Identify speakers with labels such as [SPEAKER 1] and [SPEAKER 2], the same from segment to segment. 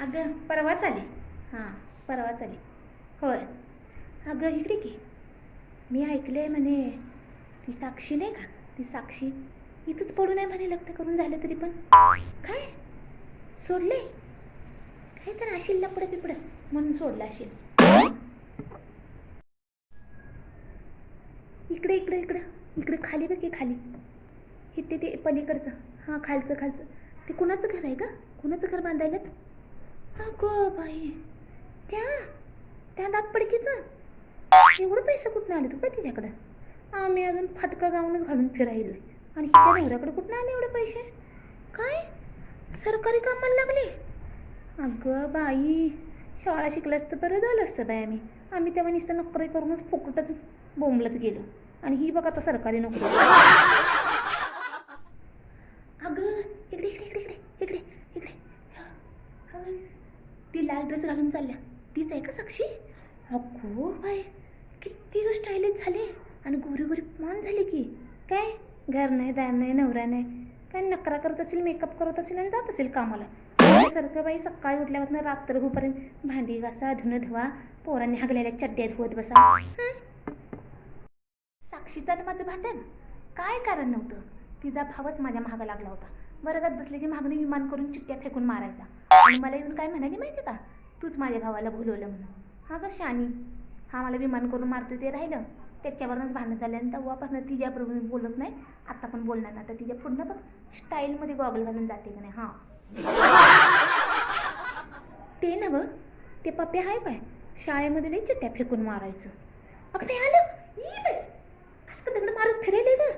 [SPEAKER 1] अगं परवाच आली हां परवाच आली होय. अगं इकडे की मी ऐकले म्हणे ती साक्षी नाही का? ती साक्षी. इथंच पडू नये म्हणे लग्न करून झालं तरी पण. काय? सोडले काय तर असेल लपडं पिपडं म्हणून सोडलं असेल इकडे इकडे इकडं. इकडे खाली बघ की खाली. इथे ते पलीकडचं. हां खालचं खालचं. ते कुणाचं घर आहे का कुणाचं घर बांधायला? अगो बाई. त्या त्या दातपडकीचं एवढं पैसे कुठनं आले तू का तिच्याकडं? आम्ही अजून फाटका गाऊनच घालून फिरायलोय. आणि त्या नवऱ्याकडे कुठनं आले एवढे पैसे? काय? सरकारी कामाला लागले? अगं बाई शाळा शिकलं असतं बरं झालं असतं बाई आम्ही. आम्ही तेव्हा नुसतं नोकरी करूनच फुकटच बोंबलत गेलो. आणि ही बघ आता सरकारी नोकरी. अगं इकडे इकडे इकडे इकडे इकडे इकडे अगं, ती लाल ड्रेस घालून चालल्या. तीच आहे का साक्षी? अगो बाय किती स्टायलिश झाले. आणि गोरी गोरी मान झाली की. काय? घर नाही दार नाही नवरा नाही. काय नकरा करत असेल मेकअप करत असेल आणि जात असेल कामाला. सारखं बाई सकाळी उठल्यापासून रात्र होईपर्यंत भांडी घासा धुणं धुवा पोरांनी हगलेल्या चड्ड्यात होत बसा. साक्षीचं आणि माझं भांडण? काय कारण नव्हतं? तिचा भावच माझ्या मागं लागला होता. वर्गात बसले की मागणी विमान करून चिट्ट्या फेकून मारायचा. आणि मला येऊन काय म्हणाली माहिती का? तूच माझ्या भावाला भुलवलं म्हणून. हा ग शानी. हा मला विमान करून मारतो ते राहिलं. त्याच्यावरूनच भांडण झालं आणि तेव्हापासून तिच्याबरोबर बोलत नाही. आता पण बोलणार नाही. आता तिच्या पूर्ण बघ स्टाईलमध्ये गॉगल घालून जाते का नाही हां. ते ना बघ ते पप्पे आहे पाय. शाळेमध्ये नाही चिट्ट्या फेकून मारायचं. अगं ते आलं. ई बाई. कसं दगड मारत फिरायले ग?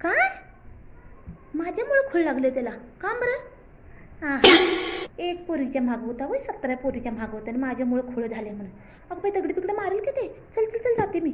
[SPEAKER 1] काय? माझ्यामुळे खूळ लागले त्याला. का बरं? हा एक पोरीच्या माग होता वय सतरा पोरीच्या माग होता आणि माझ्यामुळे खोळ झाले म्हणून. अगं बाई दगडी तिकडे मारेल की ते? चल चल चल जाते मी.